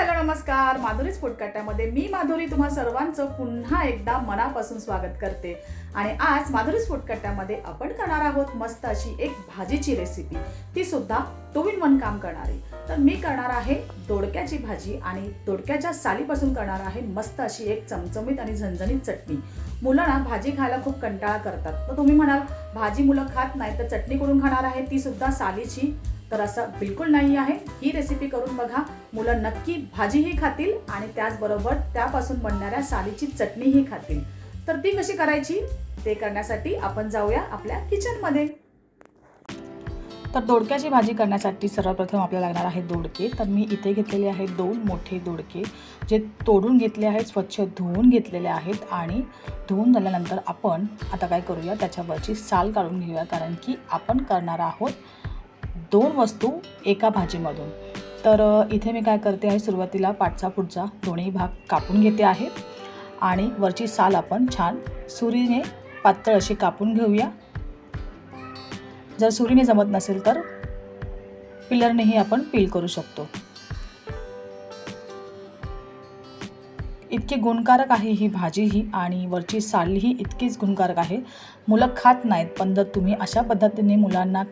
Hello नमस्कार. माधुरीच फुटकाट्यामध्ये मी माधुरी तुम्हा सर्वांचं पुन्हा एकदा मनापासून स्वागत करते. आणि आज माधुरीच फुटकट्ट्यामध्ये आपण करणार आहोत मस्त अशी एक भाजीची रेसिपी ती सुद्धा टू इन वन काम करणारी. तर मी करणार आहे दोडक्याची भाजी आणि दोडक्याच्या सालीपासून करणार आहे मस्त अशी एक चमचमीत आणि झणझणीत चटणी. मुलं ना भाजी खायला खूप कंटाळा करतात. तर तुम्ही म्हणाल भाजी मुलं खात नाही तर चटणी करून खाणार आहे? ती सुद्धा सालीची. तर असं बिलकुल नाही आहे. ही रेसिपी करून बघा. मुलं नक्की भाजीही खातील आणि त्याचबरोबर त्यापासून बनणाऱ्या सालीची चटणीही खातील. तर ती कशी करायची? ते करण्यासाठी आपण जाऊया आपल्या किचनमध्ये. तर दोडक्याची भाजी करण्यासाठी सर्वप्रथम आपल्याला लागणार आहे दोडके. तर मी इथे घेतलेले आहेत दोन मोठे दोडके जे तोडून घेतले आहेत स्वच्छ धुवून घेतलेले आहेत आणि धुवून झाल्यानंतर आपण आता काय करूया त्याच्यावरची साल काढून घेऊया. कारण की आपण करणार आहोत दोन वस्तू एका भाजीमधून. तर इथे मी काय करते आहे सुरुवातीला पाठचा पुढचा दोन्ही भाग कापून घेते आहे. आणि वरची साल आपण छान सुरीने पातळ अशी कापून घेऊया. जर सुरीने जमत नसेल तर पिलरनेही आपण पील करू शकतो. इतकी गुणकारक आहे ही भाजी ही आणि वरची साल ही इतकीच गुणकारक आहे. मुलं खात नाहीत पण जर तुम्ही अशा पद्धतीने मुलांना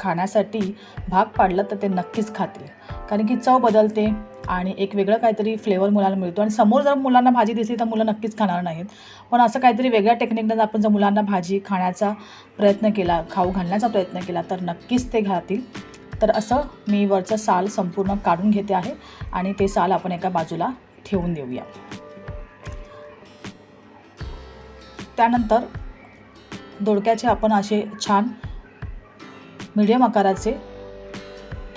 खाण्यासाठी भाग पाडलं तर ते नक्कीच खातील. कारण की चव बदलते आणि एक वेगळं काहीतरी फ्लेवर मुलांना मिळतो. आणि समोर जर मुलांना भाजी दिसली तर मुलं नक्कीच खाणार नाहीत. पण असं काहीतरी वेगळ्या टेक्निकनं आपण जर मुलांना भाजी खाण्याचा प्रयत्न केला खाऊ घालण्याचा प्रयत्न केला तर नक्कीच ते घातील तर असं मी वरचं साल संपूर्ण काढून घेते आहे आणि ते साल आपण एका बाजूला ठेवून देऊया. त्यानंतर दोडक्याचे आपण असे छान मीडियम आकाराचे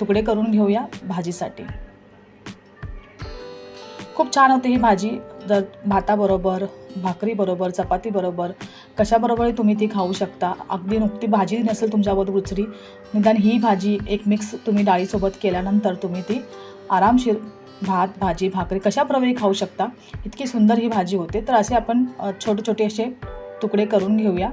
तुकडे करून घेऊया भाजीसाठी. खूप छान होते ही भाजी. जर भाताबरोबर भाकरीबरोबर चपातीबरोबर कशाबरोबरही तुम्ही ती खाऊ शकता. अगदी नुकती भाजी नसेल तुमच्याबरोबर उचरी निदान ही भाजी एक मिक्स तुम्ही डाळीसोबत केल्यानंतर तुम्ही ती आरामशीर भात भाजी भाकरी कशाप्रमाणे खाऊ शकता इतकी सुंदर ही भाजी होते. तर असे आपण छोटे छोटे असे तुकडे करून घेऊया.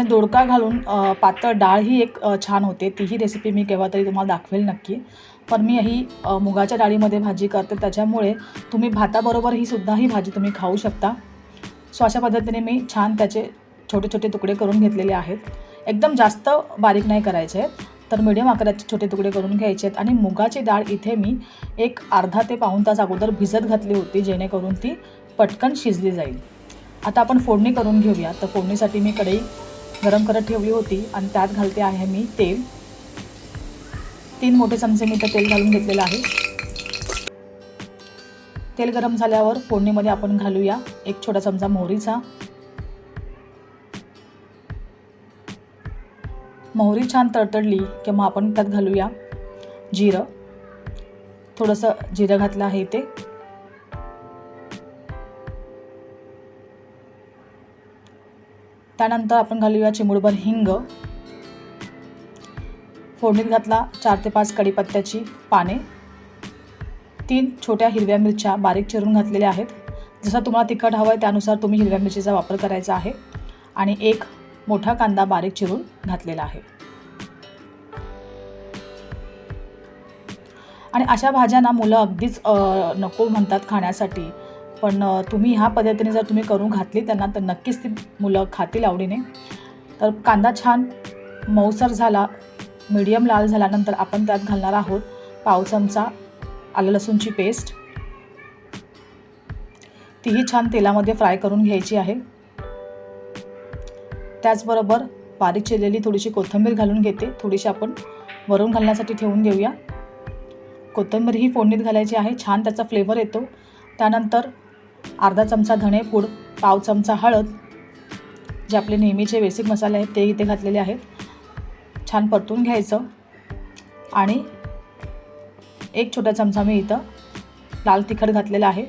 आणि दोडका घालून पातळ डाळ ही एक छान होते. तीही रेसिपी मी केव्हा तरी तुम्हाला दाखवेल नक्की. पण मी ही मुगाच्या डाळीमध्ये भाजी करते. त्याच्यामुळे तुम्ही भाताबरोबर ही सुद्धा ही भाजी तुम्ही खाऊ शकता. सो अशा पद्धतीने मी छान त्याचे छोटे छोटे तुकडे करून घेतलेले आहेत. एकदम जास्त बारीक नाही करायचे. आहेत तर मिडियम आकाराचे छोटे तुकडे करून घ्यायचे आहेत. आणि मुगाची डाळ इथे मी एक अर्धा ते पाऊण तास अगोदर भिजत घातली होती जेणेकरून ती पटकन शिजली जाईल. आता आपण फोडणी करून घेऊया. तर फोडणीसाठी मी कढई गरम करत ठेवली होती आणि त्यात घालते आहे मी तेल. तीन मोठे चमचे मी तर तेल घालून घेतलेलं आहे. तेल गरम झाल्यावर फोडणीमध्ये आपण घालूया एक छोटा चमचा मोहरीचा. मोहरी छान तडतडली की मग आपण त्यात घालूया जिरं. थोडंसं जिरं घातलं आहे ते त्यानंतर आपण घालूया चिमुडभर हिंग. फोडणीत घातला चार ते पाच कढीपत्त्याची पाने. तीन छोट्या हिरव्या मिरच्या बारीक चिरून घातलेल्या आहेत. जसं तुम्हाला तिखट हवं आहे त्यानुसार तुम्ही हिरव्या मिरचीचा वापर करायचा आहे. आणि एक मोठा कांदा बारीक चिरून घातलेला आहे. आणि अशा भाज्यांना मुलं अगदीच नको म्हणतात खाण्यासाठी. पण तुम्ही ह्या पद्धतीने जर तुम्ही करून घातली त्यांना तर नक्कीच ती मुलं खातील आवडीने. तर कांदा छान मऊसर झाला मीडियम लाल झाल्यानंतर आपण त्यात घालणार आहोत पाव चमचा आलं लसूणची पेस्ट तीही छान तेलामध्ये फ्राय करून घ्यायची आहे. त्याचबरोबर बारीक चिरलेली थोडीशी कोथिंबीर घालून घेते. थोडीशी आपण वरून घालण्यासाठी ठेवून देऊया. कोथिंबीर ही फोडणीत घालायची आहे. छान त्याचा फ्लेवर येतो. त्यानंतर अर्धा चमचा धणेपूड पाव चमचा हळद जे आपले नेहमीचे बेसिक मसाले आहेत ते इथे घातलेले आहेत. छान परतून घ्यायचं. आणि एक छोटा चमचा मी इथं लाल तिखट घातलेला आहे.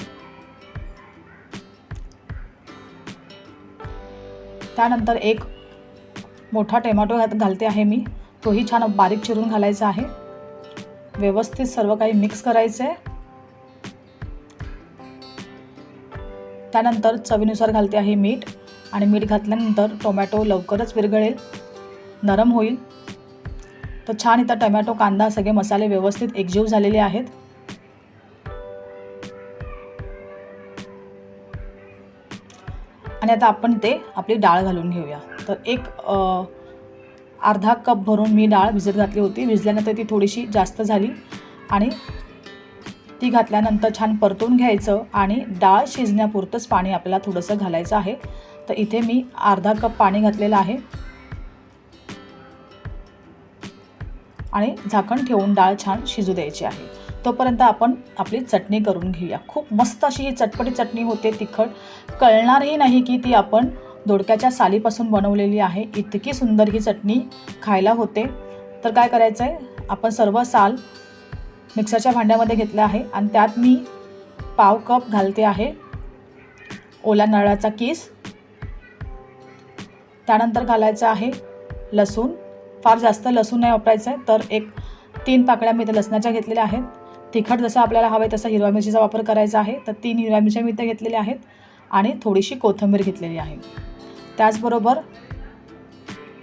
त्यानंतर एक मोठा टोमॅटो घात घालते आहे मी. तोही छान बारीक चिरून घालायचा आहे. व्यवस्थित सर्व काही मिक्स करायचं आहे त्यानंतर चवीनुसार घालते आहे मीठ आणि मीठ घातल्यानंतर टोमॅटो लवकरच विरघळेल. नरम होईल. तर छान इथं टमॅटो कांदा सगळे मसाले व्यवस्थित एकजीव झालेले आहेत. आणि आता आपण ते आपली डाळ घालून घेऊया. तर एक अर्धा कप भरून मी डाळ भिजत घातली होती. भिजल्यानंतर ती थोडीशी जास्त झाली आणि ती घातल्यानंतर छान परतून घ्यायचं आणि डाळ शिजण्यापुरतंच पाणी आपल्याला थोडंसं घालायचं आहे. तर इथे मी अर्धा कप पाणी घातलेलं आहे. आणि झाकण ठेवून डाळ छान शिजू द्यायची आहे. तोपर्यंत आपण आपली चटणी करून घेऊया. खूप मस्त अशी ही चटपटी चटणी होते तिखट. कळणारही नाही की ती आपण दोडक्याच्या सालीपासून बनवलेली आहे. इतकी सुंदर ही चटणी खायला होते. तर काय करायचं आहे आपण सर्व साल मिक्सरच्या भांड्यामध्ये घेतलं आहे. आणि त्यात मी पाव कप घालते आहे. ओला नारळाचा किस. त्यानंतर घालायचं आहे लसूण. फार जास्त लसूण नाही वापरायचं आहे तर एक तीन पाकळ्या मी इथे लसणाच्या घेतलेल्या आहेत. तिखट जसं आपल्याला हवं आहे तसा हिरव्या मिरचीचा वापर करायचा आहे. तर तीन हिरव्या मिरच्या मी इथे घेतलेल्या आहेत. आणि थोडीशी कोथिंबीर घेतलेली आहे. त्याचबरोबर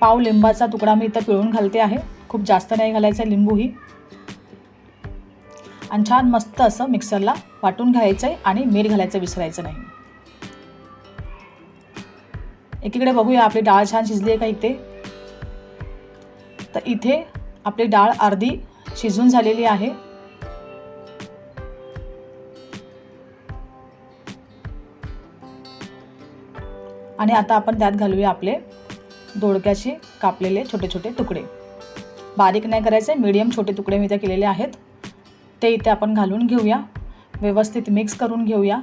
पाव लिंबाचा तुकडा मी इथं पिळून घालते आहे. खूप जास्त नाही घालायचा लिंबूही. आणि छान मस्त असं मिक्सरला वाटून घ्यायचं आहे आणि मीठ घालायचं विसरायचं नाही. एकीकडे बघूया आपली डाळ छान शिजली आहे का इथे? तर इथे आपली डाळ अर्धी शिजून झालेली आहे. आणि आता आपण त्यात घालूया आपले दोडक्याचे कापलेले छोटे छोटे तुकडे. बारीक नाही करायचे मीडियम छोटे तुकडे मी त्या केलेले आहेत. ते इथे आपण घालून घेऊया. व्यवस्थित मिक्स करून घेऊया.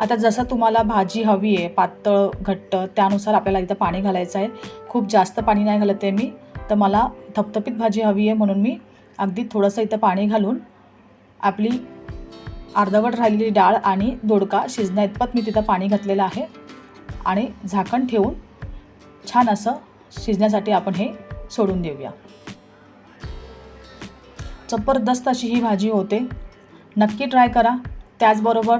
आता जसं तुम्हाला भाजी हवी आहे पातळ घट्ट त्यानुसार आपल्याला इथं पाणी घालायचं आहे. खूप जास्त पाणी नाही घालत आहे मी तर मला थपथपीत भाजी हवी आहे म्हणून मी अगदी थोडंसं इथं पाणी घालून आपली अर्धवट राहिलेली डाळ आणि दोडका शिजण्या इतपत मी तिथं पाणी घातलेलं आहे. आणि झाकण ठेवून छान असं शिजण्यासाठी आपण हे सोडून देऊया. जबरदस्त अशी ही भाजी होते. नक्की ट्राय करा. त्याचबरोबर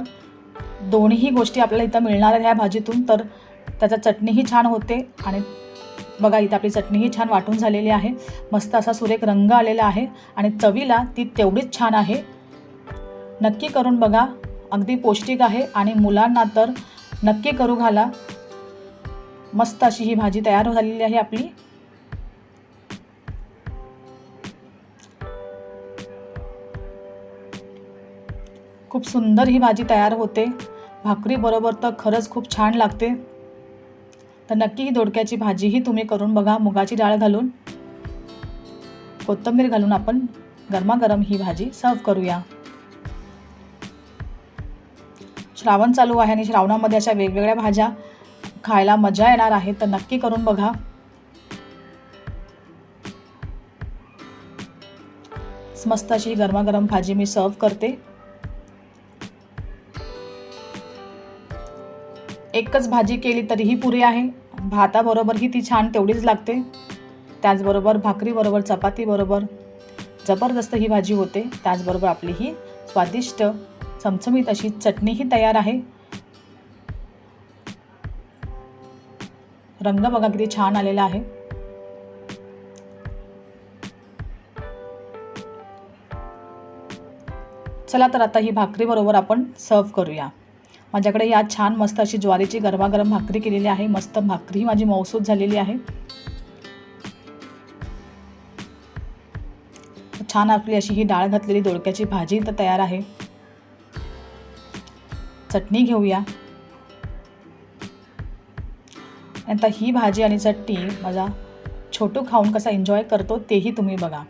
दोन्हीही गोष्टी आपल्याला इथं मिळणार आहेत ह्या भाजीतून. तर त्याचा चटणीही छान होते आणि बघा इथं आपली चटणीही छान वाटून झालेली आहे. मस्त असा सुरेख रंग आलेला आहे आणि चवीला ती तेवढीच छान आहे. नक्की करून बघा. अगदी पौष्टिक आहे आणि मुलांना तर नक्की करू घाला. मस्त अशी ही भाजी तयार झालेली आहे आपली. खूप सुंदर ही भाजी तयार होते. भाकरीबरोबर तर खरंच खूप छान लागते. तर नक्की ही दोडक्याची भाजीही तुम्ही करून बघा मुगाची डाळ घालून. कोथिंबीर घालून आपण गरमागरम ही भाजी सर्व करूया. श्रावण चालू आहे आणि श्रावणामध्ये अशा वेगवेगळ्या भाज्या खायला मजा येणार आहे तर नक्की करून बघा. मस्त अशी गरमागरम भाजी मी सर्व करते. एकच भाजी केली तरीही पुरी आहे. भाताबरोबरही ती छान तेवढीच लागते. त्याचबरोबर भाकरीबरोबर चपातीबरोबर जबरदस्त ही भाजी होते. त्याचबरोबर आपली ही स्वादिष्ट चमचमीत अशी चटणीही तयार आहे. रंग बघा किती छान आलेला आहे. चला तर आता ही भाकरी बरोबर आपण सर्व करूया. माझ्याकडे या छान मस्त अशी ज्वारीची गरमागरम भाकरी केलेली आहे. मस्त भाकरी ही माझी मौसूद झालेली आहे. छान आपली अशी ही डाळ घातलेली दोडक्याची भाजी तर तयार आहे. चटणी घेऊया. आता ही भाजी आणि चटणी माझा छोटू खाऊन कसा एन्जॉय करतो तेही तुम्ही बघा.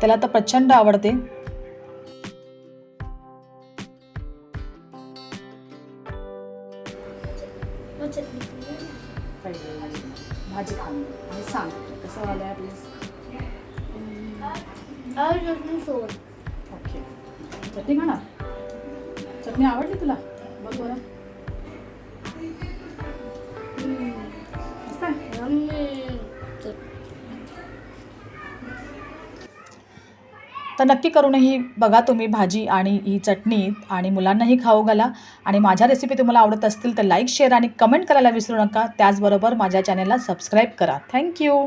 त्याला तर प्रचंड आवडते. भाजी खाऊन आणि सांग कसं आलं आहे प्लीज ओके चटणी खाणार? चटणी आवडली तुला? बघ बरं. तर नक्की करूनही बघा तुम्ही भाजी आणि ही चटणी आणि मुलांनाही खाऊ घाला. आणि माझ्या रेसिपी तुम्हाला आवडत असतील तर लाईक शेअर आणि कमेंट करायला विसरू नका. त्याचबरोबर माझ्या चॅनलला सबस्क्राईब करा. थँक्यू